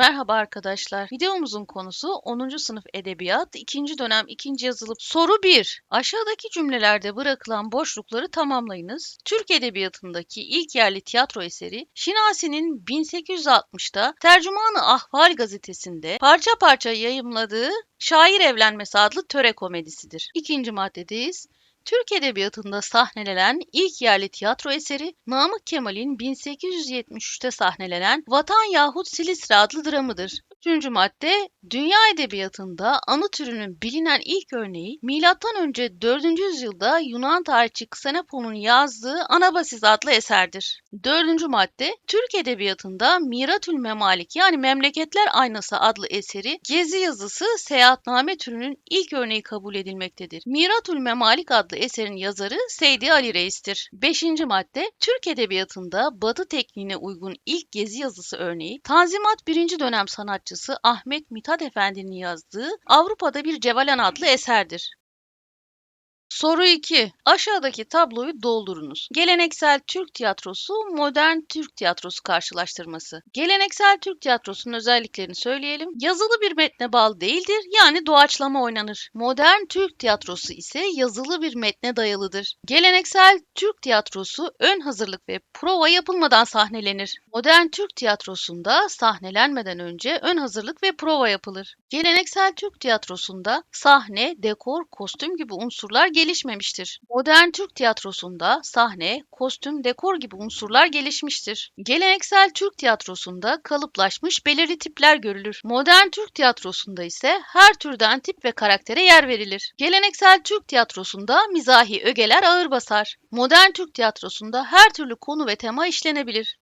Merhaba arkadaşlar. Videomuzun konusu 10. sınıf edebiyat 2. dönem 2. yazılı. Soru 1. Aşağıdaki cümlelerde bırakılan boşlukları tamamlayınız. Türk edebiyatındaki ilk yerli tiyatro eseri Şinasi'nin 1860'da Tercümanı Ahval gazetesinde parça parça yayımladığı Şair Evlenmesi adlı töre komedisidir. İkinci maddedeyiz. Türk Edebiyatı'nda sahnelenen ilk yerli tiyatro eseri Namık Kemal'in 1873'te sahnelenen Vatan yahut Silistre adlı dramıdır. Üçüncü madde, dünya edebiyatında anı türünün bilinen ilk örneği M.Ö. 4. yüzyılda Yunan tarihçi Xenofon'un yazdığı Anabasis adlı eserdir. Dördüncü madde, Türk edebiyatında Miratül Memalik yani Memleketler Aynası adlı eseri gezi yazısı seyahatname türünün ilk örneği kabul edilmektedir. Miratül Memalik adlı eserin yazarı Seydi Ali Reis'tir. Beşinci madde, Türk edebiyatında Batı tekniğine uygun ilk gezi yazısı örneği Tanzimat 1. dönem sanatçısı Ahmet Mithat Efendi'nin yazdığı Avrupa'da bir Cevalan adlı eserdir. Soru 2. Aşağıdaki tabloyu doldurunuz. Geleneksel Türk tiyatrosu, modern Türk tiyatrosu karşılaştırması. Geleneksel Türk tiyatrosunun özelliklerini söyleyelim. Yazılı bir metne bağlı değildir, yani doğaçlama oynanır. Modern Türk tiyatrosu ise yazılı bir metne dayalıdır. Geleneksel Türk tiyatrosu ön hazırlık ve prova yapılmadan sahnelenir. Modern Türk tiyatrosunda sahnelenmeden önce ön hazırlık ve prova yapılır. Geleneksel Türk tiyatrosunda sahne, dekor, kostüm gibi unsurlar gelişmemiştir. Modern Türk tiyatrosunda sahne, kostüm, dekor gibi unsurlar gelişmiştir. Geleneksel Türk tiyatrosunda kalıplaşmış belirli tipler görülür. Modern Türk tiyatrosunda ise her türden tip ve karaktere yer verilir. Geleneksel Türk tiyatrosunda mizahi ögeler ağır basar. Modern Türk tiyatrosunda her türlü konu ve tema işlenebilir.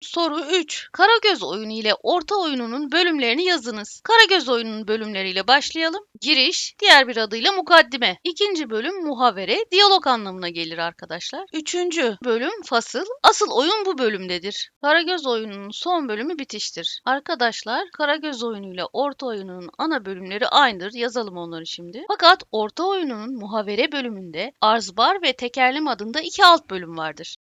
Soru 3. Karagöz oyunu ile orta oyununun bölümlerini yazınız. Karagöz oyununun bölümleriyle başlayalım. Giriş, diğer bir adıyla mukaddime. İkinci bölüm muhavere, diyalog anlamına gelir arkadaşlar. Üçüncü bölüm fasıl. Asıl oyun bu bölümdedir. Karagöz oyununun son bölümü bitiştir. Arkadaşlar, Karagöz oyunu ile orta oyununun ana bölümleri aynıdır. Yazalım onları şimdi. Fakat orta oyununun muhavere bölümünde arzbar ve tekerlem adında iki alt bölüm vardır.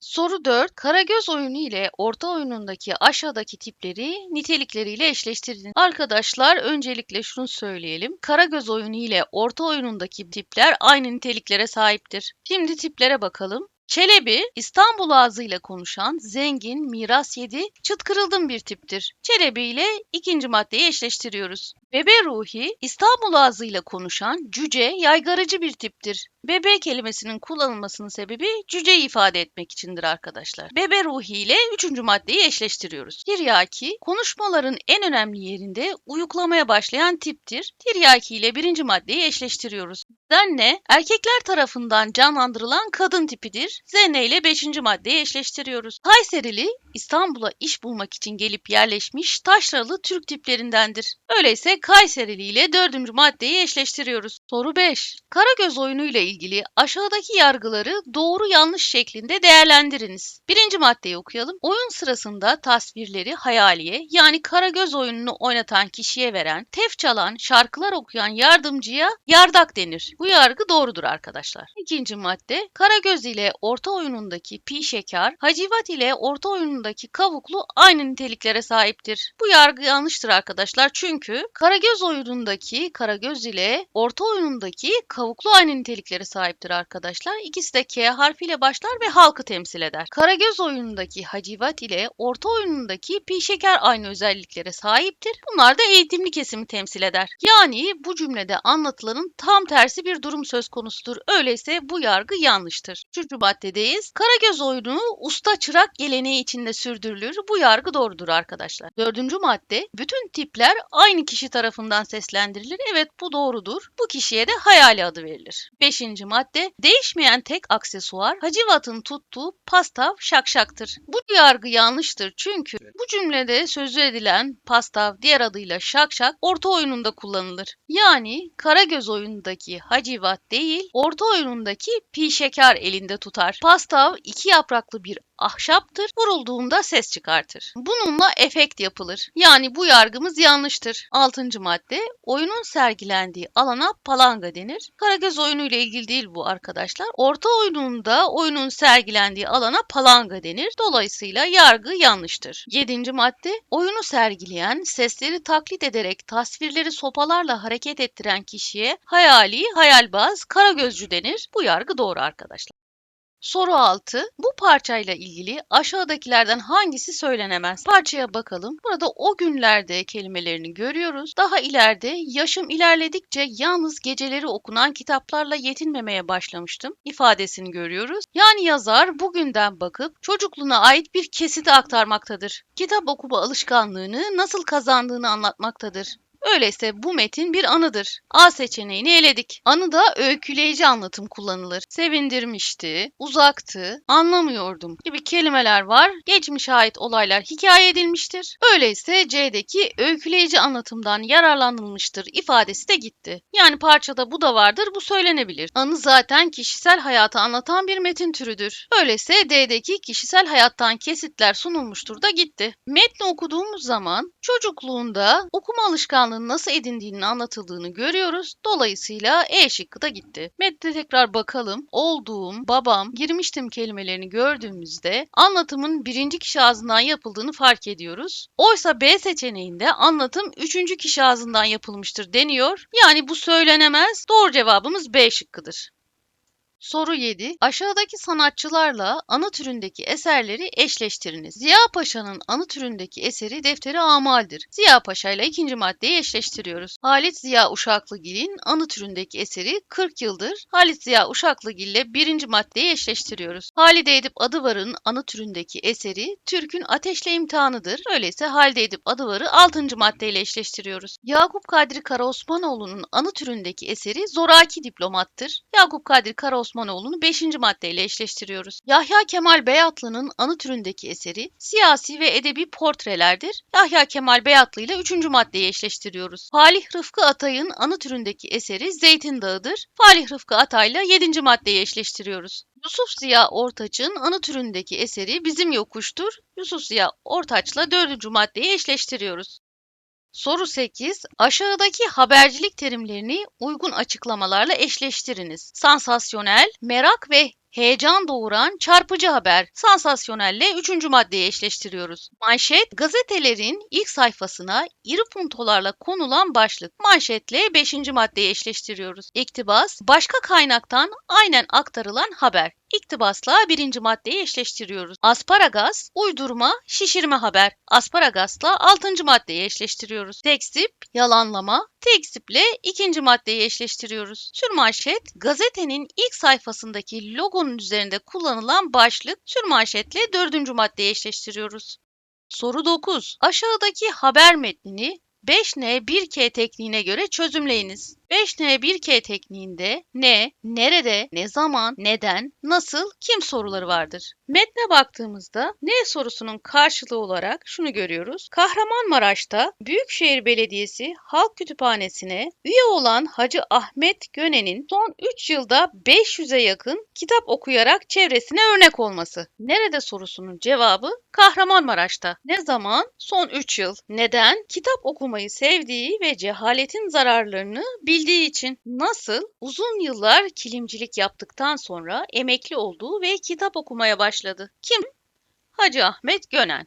Soru 4. Karagöz oyunu ile orta oyunundaki aşağıdaki tipleri nitelikleriyle eşleştirin. Arkadaşlar öncelikle şunu söyleyelim. Karagöz oyunu ile orta oyunundaki tipler aynı niteliklere sahiptir. Şimdi tiplere bakalım. Çelebi, İstanbul ağzıyla konuşan, zengin, miras yedi, çıt kırıldım bir tiptir. Çelebi ile ikinci maddeyi eşleştiriyoruz. Bebe ruhi, İstanbul ağzıyla konuşan, cüce, yaygarıcı bir tiptir. Bebe kelimesinin kullanılmasının sebebi cüceyi ifade etmek içindir arkadaşlar. Bebe ruhi ile üçüncü maddeyi eşleştiriyoruz. Tiryaki, konuşmaların en önemli yerinde uyuklamaya başlayan tiptir. Tiryaki ile birinci maddeyi eşleştiriyoruz. Zenne, erkekler tarafından canlandırılan kadın tipidir. Zenne ile beşinci maddeyi eşleştiriyoruz. Kayserili, İstanbul'a iş bulmak için gelip yerleşmiş taşralı Türk tiplerindendir. Öyleyse Kayserili ile dördüncü maddeyi eşleştiriyoruz. Soru 5. Karagöz oyunu ile ilgili aşağıdaki yargıları doğru yanlış şeklinde değerlendiriniz. Birinci maddeyi okuyalım. Oyun sırasında tasvirleri hayaliye yani Karagöz oyununu oynatan kişiye veren, tef çalan, şarkılar okuyan yardımcıya yardak denir. Bu yargı doğrudur arkadaşlar. İkinci madde Karagöz ile orta oyunundaki pi şeker, Hacivat ile orta oyunundaki kavuklu aynı niteliklere sahiptir. Bu yargı yanlıştır arkadaşlar çünkü Karagöz oyunundaki Karagöz ile orta oyunundaki kavuklu aynı niteliklere sahiptir arkadaşlar. İkisi de K harfiyle başlar ve halkı temsil eder. Karagöz oyunundaki Hacivat ile orta oyunundaki pi şeker aynı özelliklere sahiptir. Bunlar da eğitimli kesimi temsil eder. Yani bu cümlede anlatılanın tam tersi bir durum söz konusudur. Öyleyse bu yargı yanlıştır. Üçüncü maddedeyiz. Karagöz oyunu usta çırak geleneği içinde sürdürülür. Bu yargı doğrudur arkadaşlar. Dördüncü madde bütün tipler aynı kişi tarafından seslendirilir. Evet bu doğrudur. Bu kişiye de hayali adı verilir. Beşinci madde değişmeyen tek aksesuar Hacivat'ın tuttuğu pastav şakşaktır. Bu yargı yanlıştır çünkü bu cümlede sözü edilen pastav diğer adıyla şakşak orta oyununda kullanılır. Yani Karagöz oyunundaki Hacivat değil orta oyunundaki pi şeker elinde tutar. Pastav iki yapraklı bir ahşaptır, vurulduğunda ses çıkartır. Bununla efekt yapılır. Yani bu yargımız yanlıştır. 6. madde oyunun sergilendiği alana palanga denir. Karagöz oyunu ile ilgili değil bu arkadaşlar. Orta oyununda oyunun sergilendiği alana palanga denir. Dolayısıyla yargı yanlıştır. 7. madde oyunu sergileyen, sesleri taklit ederek tasvirleri sopalarla hareket ettiren kişiye hayali, hayalbaz, karagözcü denir. Bu yargı doğru arkadaşlar. Soru 6. Bu parçayla ilgili aşağıdakilerden hangisi söylenemez? Parçaya bakalım. Burada o günlerde kelimelerini görüyoruz. Daha ileride yaşım ilerledikçe yalnız geceleri okunan kitaplarla yetinmemeye başlamıştım ifadesini görüyoruz. Yani yazar bugünden bakıp çocukluğuna ait bir kesiti aktarmaktadır. Kitap okuma alışkanlığını nasıl kazandığını anlatmaktadır. Öyleyse bu metin bir anıdır. A seçeneğini eledik. Anıda öyküleyici anlatım kullanılır. Sevindirmişti, uzaktı, anlamıyordum gibi kelimeler var. Geçmişe ait olaylar hikaye edilmiştir. Öyleyse C'deki öyküleyici anlatımdan yararlanılmıştır ifadesi de gitti. Yani parçada bu da vardır, bu söylenebilir. Anı zaten kişisel hayatı anlatan bir metin türüdür. Öyleyse D'deki kişisel hayattan kesitler sunulmuştur da gitti. Metni okuduğumuz zaman çocukluğunda okuma alışkanlığı alışkanlığın nasıl edindiğinin anlatıldığını görüyoruz. Dolayısıyla E şıkkı da gitti. Metne tekrar bakalım. Olduğum, babam, girmiştim kelimelerini gördüğümüzde anlatımın birinci kişi ağzından yapıldığını fark ediyoruz. Oysa B seçeneğinde anlatım üçüncü kişi ağzından yapılmıştır deniyor. Yani bu söylenemez. Doğru cevabımız B şıkkıdır. Soru 7. Aşağıdaki sanatçılarla anı türündeki eserleri eşleştiriniz. Ziya Paşa'nın anı türündeki eseri Defteri Amal'dir. Ziya Paşa ile ikinci maddeyi eşleştiriyoruz. Halit Ziya Uşaklıgil'in anı türündeki eseri 40 yıldır. Halit Ziya Uşaklıgil ile birinci maddeyi eşleştiriyoruz. Halide Edip Adıvar'ın anı türündeki eseri Türk'ün Ateşle İmtihanı'dır. Öyleyse Halide Edip Adıvar'ı 6. maddeyle eşleştiriyoruz. Yakup Kadri Karaosmanoğlu'nun anı türündeki eseri Zoraki Diplomattır. Yakup Kadri Karaosmanoğlu Osmanoğlu'nu 5. maddeyle eşleştiriyoruz. Yahya Kemal Beyatlı'nın anı türündeki eseri siyasi ve edebi portrelerdir. Yahya Kemal Beyatlı ile 3. maddeyi eşleştiriyoruz. Falih Rıfkı Atay'ın anı türündeki eseri Zeytin Dağı'dır. Falih Rıfkı Atay'la 7. maddeyi eşleştiriyoruz. Yusuf Ziya Ortaç'ın anı türündeki eseri Bizim Yokuş'tur. Yusuf Ziya Ortaç'la 4. maddeyi eşleştiriyoruz. Soru 8. Aşağıdaki habercilik terimlerini uygun açıklamalarla eşleştiriniz. Sansasyonel, merak ve heyecan doğuran çarpıcı haber. Sansasyonelle üçüncü maddeyi eşleştiriyoruz. Manşet, gazetelerin ilk sayfasına iri puntolarla konulan başlık. Manşetle beşinci maddeyi eşleştiriyoruz. İktibas, başka kaynaktan aynen aktarılan haber. İktibasla birinci maddeyi eşleştiriyoruz. Asparagas, uydurma, şişirme haber. Asparagasla altıncı maddeyi eşleştiriyoruz. Tekzip, yalanlama. Tekziple ikinci maddeyi eşleştiriyoruz. Sürmanşet, gazetenin ilk sayfasındaki logonun üzerinde kullanılan başlık. Sürmanşetle dördüncü maddeyi eşleştiriyoruz. Soru 9. Aşağıdaki haber metnini 5N 1K tekniğine göre çözümleyiniz. 5N1K tekniğinde ne, nerede, ne zaman, neden, nasıl, kim soruları vardır. Metne baktığımızda ne sorusunun karşılığı olarak şunu görüyoruz. Kahramanmaraş'ta Büyükşehir Belediyesi Halk Kütüphanesi'ne üye olan Hacı Ahmet Gönen'in son 3 yılda 500'e yakın kitap okuyarak çevresine örnek olması. Nerede sorusunun cevabı Kahramanmaraş'ta. Ne zaman? Son 3 yıl. Neden? Kitap okumayı sevdiği ve cehaletin zararlarını bildiği için nasıl uzun yıllar kilimcilik yaptıktan sonra emekli oldu ve kitap okumaya başladı. Kim? Hacı Ahmet Gönen.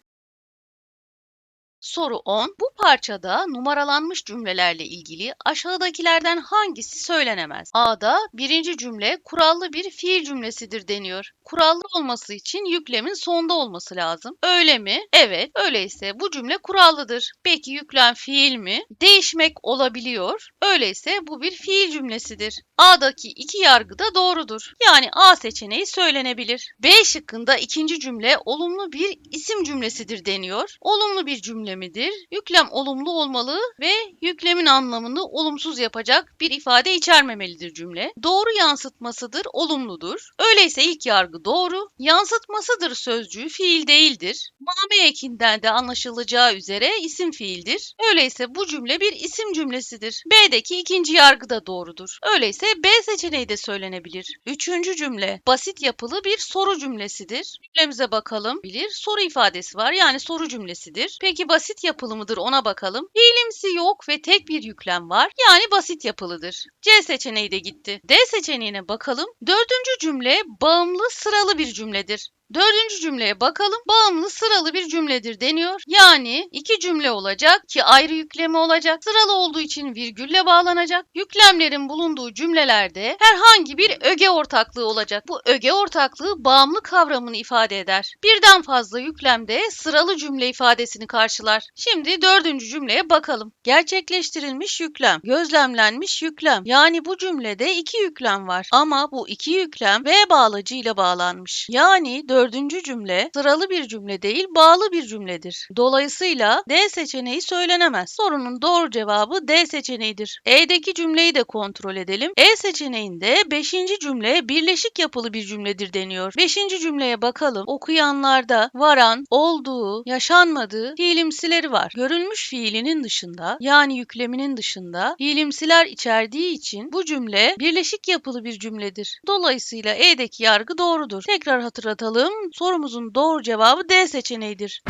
Soru 10. Bu parçada numaralanmış cümlelerle ilgili aşağıdakilerden hangisi söylenemez? A'da birinci cümle kurallı bir fiil cümlesidir deniyor. Kurallı olması için yüklemin sonda olması lazım. Öyle mi? Evet. Öyleyse bu cümle kurallıdır. Peki yüklem fiil mi? Değişmek olabiliyor. Öyleyse bu bir fiil cümlesidir. A'daki iki yargı da doğrudur. Yani A seçeneği söylenebilir. B şıkkında ikinci cümle olumlu bir isim cümlesidir deniyor. Olumlu bir cümle yüklemidir. Yüklem olumlu olmalı ve yüklemin anlamını olumsuz yapacak bir ifade içermemelidir cümle. Doğru yansıtmasıdır, olumludur. Öyleyse ilk yargı doğru. Yansıtmasıdır sözcüğü fiil değildir. Mame ekinden de anlaşılacağı üzere isim fiildir. Öyleyse bu cümle bir isim cümlesidir. B'deki ikinci yargı da doğrudur. Öyleyse B seçeneği de söylenebilir. Üçüncü cümle basit yapılı bir soru cümlesidir. Cümlemize bakalım. Bilir soru ifadesi var yani soru cümlesidir. Peki basit yapılı mıdır ona bakalım. Fiilimsi yok ve tek bir yüklem var yani basit yapılıdır. C seçeneği de gitti. D seçeneğine bakalım. Dördüncü cümle bağımlı sıralı bir cümledir. Dördüncü cümleye bakalım. Bağımlı sıralı bir cümledir deniyor. Yani iki cümle olacak ki ayrı yüklemi olacak. Sıralı olduğu için virgülle bağlanacak. Yüklemlerin bulunduğu cümlelerde herhangi bir öge ortaklığı olacak. Bu öge ortaklığı bağımlı kavramını ifade eder. Birden fazla yüklemde sıralı cümle ifadesini karşılar. Şimdi dördüncü cümleye bakalım. Gerçekleştirilmiş yüklem, gözlemlenmiş yüklem. Yani bu cümlede iki yüklem var. Ama bu iki yüklem ve bağlacıyla bağlanmış. Yani dördüncü cümle sıralı bir cümle değil bağlı bir cümledir. Dolayısıyla D seçeneği söylenemez. Sorunun doğru cevabı D seçeneğidir. E'deki cümleyi de kontrol edelim. E seçeneğinde 5. cümle birleşik yapılı bir cümledir deniyor. 5. cümleye bakalım. Okuyanlarda varan, olduğu, yaşanmadığı fiilimsileri var. Görülmüş fiilinin dışında yani yükleminin dışında fiilimsiler içerdiği için bu cümle birleşik yapılı bir cümledir. Dolayısıyla E'deki yargı doğrudur. Tekrar hatırlatalım. Sorumuzun doğru cevabı D seçeneğidir.